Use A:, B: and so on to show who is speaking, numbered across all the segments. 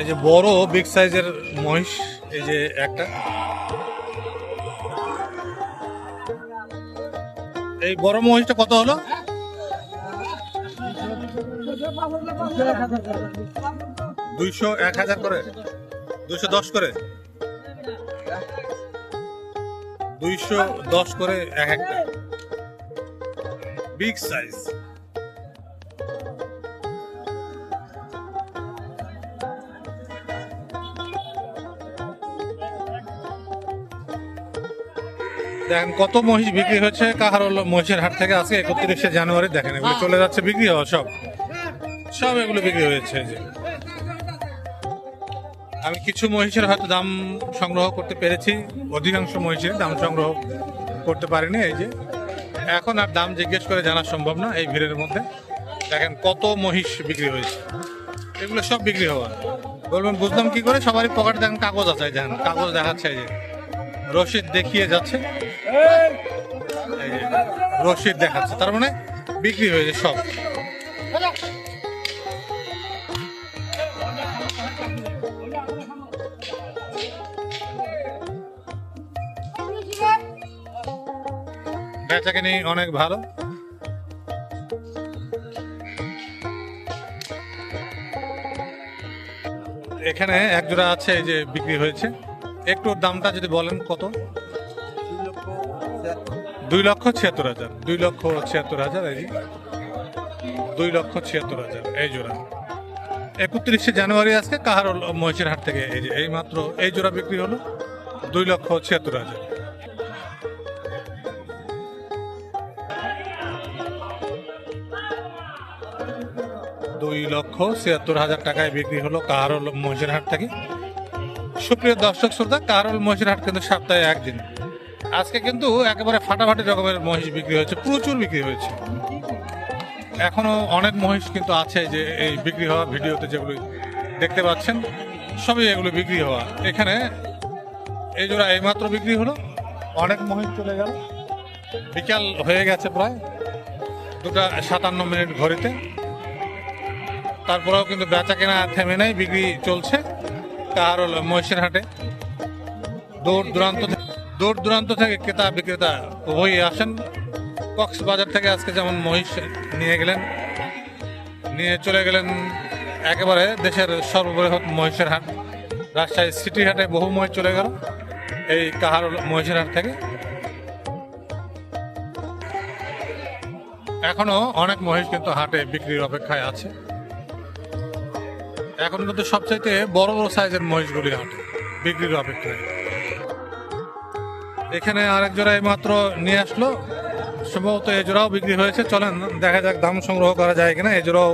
A: এই যে বড় বিগ সাইজের মহিষ, এই যে একটা। এই বড় মহিষটা কত হলো? দুইশো এক হাজার করে। দুইশো দশ করে। দুইশো দশ করে এক একটা। বিগ সাইজ দেখেন কত মহিষ বিক্রি হচ্ছে কাহারোল মহিষের হাট থেকে আজকে একত্রিশে জানুয়ারি দেখেন এগুলো চলে যাচ্ছে বিক্রি হওয়া সব। সব এগুলো বিক্রি হয়েছে যে। আমি কিছু মহিষের হয়তো দাম সংগ্রহ করতে পেরেছি অধিকাংশ মহিষের দাম সংগ্রহ করতে পারিনি এই যে। এখন আর দাম জিজ্ঞেস করে জানা সম্ভব না এই ভিড়ের মধ্যে। দেখেন কত মহিষ বিক্রি হয়েছে। এগুলো সব বিক্রি হওয়া। বলবেন বুঝলাম কি করে? সবারই পকেটে দেখেন কাগজ আছে দেখেন কাগজ দেখাচ্ছে এই যে। রসিদ দেখিয়ে যাচ্ছে। রশিদ দেখাচ্ছে, তার মানে বিক্রি হয়েছে সব। বেচাকেনি অনেক ভালো। এখানে এক জোড়া আছে, এই যে বিক্রি হয়েছে। একটু দামটা যদি বলেন কত? দুই লক্ষ ছিয়াত্তর হাজার। দুই লক্ষ ছিয়াত্তর হাজার, এই দুই লক্ষ ছিয়াত্তর হাজার, এই জোড়া। একত্রিশে জানুয়ারি আজকে কাহার মহিষের হাট থেকে, এই যে, এই মাত্র এই জোড়া বিক্রি হলো দুই লক্ষ ছিয়াত্তর হাজার। দুই লক্ষ ছিয়াত্তর হাজার টাকায় বিক্রি হলো কাহারল মহিষের হাট থেকে। সুপ্রিয় দর্শক শ্রোতা কাহারল মহিষের হাট কিন্তু সপ্তাহে একদিন। আজকে কিন্তু একেবারে ফাটাফাটি রকমের মহিষ বিক্রি হয়েছে, প্রচুর বিক্রি হয়েছে। এখনও অনেক মহিষ কিন্তু আছে যে এই বিক্রি হওয়া ভিডিওতে যেগুলো দেখতে পাচ্ছেন, সবই এগুলো বিক্রি হওয়া। এখানে এই জোড়া এইমাত্র বিক্রি হলো, অনেক মহিষ চলে গেল। বিকাল হয়ে গেছে প্রায়, দুটা সাতান্ন মিনিট ঘড়িতে। তারপরেও কিন্তু বেচা কেনা থেমে নাই, বিক্রি চলছে। কার হলো? মহিষের হাটে? দূর দূরান্ত দূর দূরান্ত থেকে ক্রেতা বিক্রেতা উভয়ই আসেন। কক্সবাজার থেকে আজকে যেমন মহিষ নিয়ে গেলেন, নিয়ে চলে গেলেন একেবারে দেশের সর্ববৃহৎ মহিষের হাট। রাজশাহী সিটি হাটে বহু মহিষ চলে গেল এই কাহার মহিষের হাট থেকে। এখনও অনেক মহিষ কিন্তু হাটে বিক্রির অপেক্ষায় আছে। এখন কিন্তু সবচাইতে বড় বড় সাইজের মহিষগুলি হাটে, বিক্রির অপেক্ষায়। এখানে আরেক জোড়া মাত্র নিয়ে আসলো। সম্ভবত এই জোড়াও বিক্রি হয়েছে। চলেন, দেখা যাক দাম সংগ্রহ করা যায় কিনা। এই জোড়াও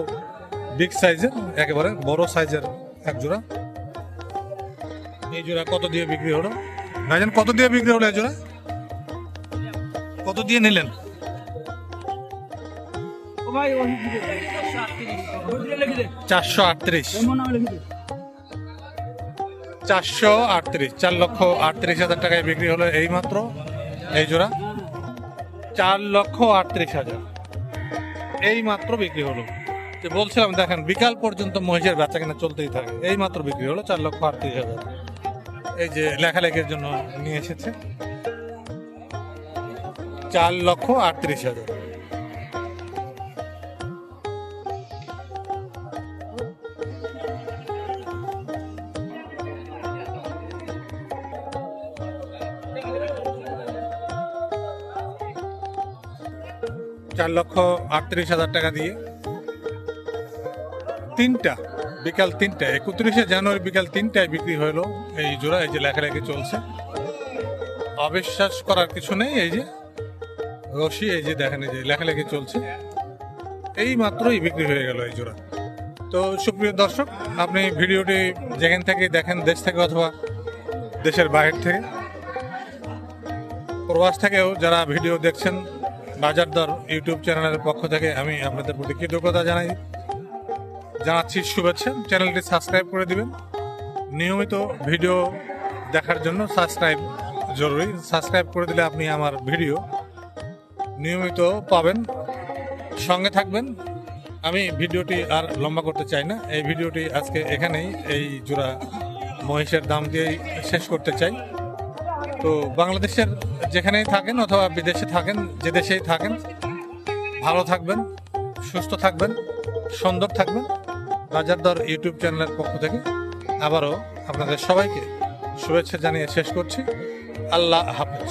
A: বিগ সাইজের একেবারে বড় সাইজের এক জোড়া। এই জোড়া কত দিয়ে বিক্রি হলো? ভাইজান, কত দিয়ে বিক্রি হলো এই জোড়া? কত দিয়ে নিলেন? চারশো আটত্রিশ। চারশো আটত্রিশ চার লক্ষ আটত্রিশ হাজার টাকায় বিক্রি হলো এই মাত্র এই জোড়া। চার লক্ষ আটত্রিশ হাজার। এই মাত্র বিক্রি হলো। যে বলছিলাম দেখেন বিকাল পর্যন্ত মহিষের বেচা কেনা চলতেই থাকে। এই মাত্র বিক্রি হলো চার লক্ষ আটত্রিশ হাজার। এই যে লেখালেখির জন্য নিয়ে এসেছে। চার লক্ষ আটত্রিশ হাজার। চার লক্ষ আটত্রিশ হাজার টাকা দিয়ে। তিনটা, বিকাল তিনটায়, একত্রিশে জানুয়ারি বিকাল তিনটায় বিক্রি হলো এই জোড়া, এই যে লেখালেখি চলছে। অবিশ্বাস করার কিছু নেই, এই যে রশি, এই যে দেখেন, এই যে লেখালেখি চলছে। এই মাত্রই বিক্রি হয়ে গেল এই জোড়া। তো সুপ্রিয় দর্শক, আপনি ভিডিওটি যেখান থেকে দেখেন, দেশ থেকে অথবা দেশের বাইরে থেকে, প্রবাস থেকেও যারা ভিডিও দেখছেন বাজার দর ইউটিউব চ্যানেলের পক্ষ থেকে আমি আপনাদের প্রতি কৃতজ্ঞতা জানাই। জানাচ্ছি শুভেচ্ছা। চ্যানেলটি সাবস্ক্রাইব করে দিবেন। নিয়মিত ভিডিও দেখার জন্য সাবস্ক্রাইব জরুরি। সাবস্ক্রাইব করে দিলে আপনি আমার ভিডিও নিয়মিত পাবেন। সঙ্গে থাকবেন। আমি ভিডিওটি আর লম্বা করতে চাই না। এই ভিডিওটি আজকে এখানেই এই জোড়া মহিষের দাম দিয়েই শেষ করতে চাই। তো বাংলাদেশের যেখানেই থাকেন অথবা বিদেশে থাকেন, যে দেশেই থাকেন, ভালো থাকবেন, সুস্থ থাকবেন, সুন্দর থাকবেন। বাজার দর ইউটিউব চ্যানেলের পক্ষ থেকে আবারও আপনাদের সবাইকে শুভেচ্ছা জানিয়ে শেষ করছি। আল্লাহ হাফেজ।